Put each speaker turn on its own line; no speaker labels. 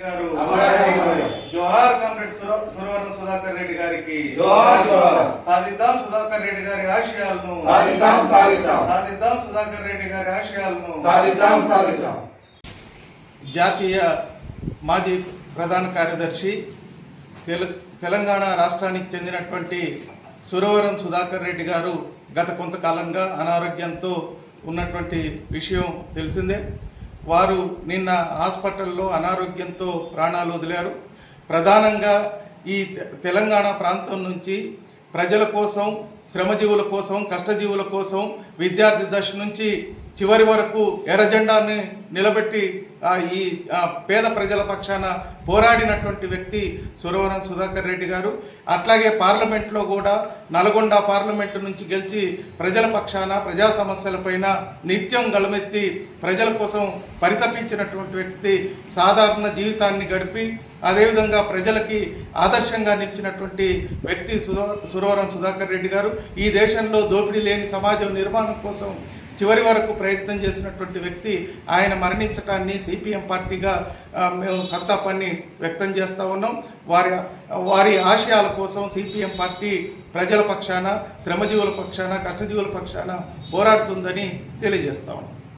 గారు
అమరే అమరే.
జోహార్ కామ్రేడ్ సుర- సురవరం సుధాకర్ రెడ్డి గారికి
జోహార్ జోహార్.
సాధిద్దాం సుధాకర్ రెడ్డి గారి ఆశయాలను
సాధిస్తాం సాధిస్తాం
సాధిద్దాం సుధాకర్ రెడ్డి గారి ఆశయాలను
సాధిస్తాం సాధిస్తాం
జాతీయ మాజీ ప్రధాన కార్యదర్శి తెల తెలంగాణ రాష్ట్రానికి చెందినటువంటి సురవరం సుధాకర్ రెడ్డి గారు గత కొంతకాలంగా అనారోగ్యంతో ఉన్నటువంటి విషయం తెలిసిందే వారు నిన్న హాస్పిటల్లో అనారోగ్యంతో ప్రాణాలు వదిలారు. ప్రధానంగా ఈ తెలంగాణ ప్రాంతం నుంచి ప్రజల కోసం శ్రమజీవుల కోసం కష్టజీవుల కోసం విద్యార్థి దశ నుంచి చివరి వరకు ఎర్రజెండాన్ని నిలబెట్టి ఈ పేద ప్రజల పక్షాన పోరాడినటువంటి వ్యక్తి సురవరం సుధాకర్ రెడ్డి గారు. అట్లాగే పార్లమెంట్లో కూడా నల్గొండ పార్లమెంటు నుంచి గెలిచి ప్రజల పక్షాన ప్రజా సమస్యలపైన నిత్యం గలమెత్తి ప్రజల కోసం పరితపించినటువంటి వ్యక్తి సాధారణ జీవితాన్ని గడిపి అదేవిధంగా ప్రజలకి ఆదర్శంగా నిలిచినటువంటి వ్యక్తి సురవరం సుధాకర్ రెడ్డి గారు. ఈ దేశంలో దోపిడీ లేని సమాజం నిర్మాణం కోసం చివరి వరకు ప్రయత్నం చేసినటువంటి వ్యక్తి ఆయన మరణించటాన్ని సిపిఎం పార్టీగా మేము సంతాపాన్ని వ్యక్తం చేస్తూ ఉన్నాం. వారి వారి ఆశయాల కోసం సిపిఎం పార్టీ ప్రజల పక్షాన శ్రమజీవుల పక్షాన కష్టజీవుల పక్షాన పోరాడుతుందని తెలియజేస్తా ఉన్నాం.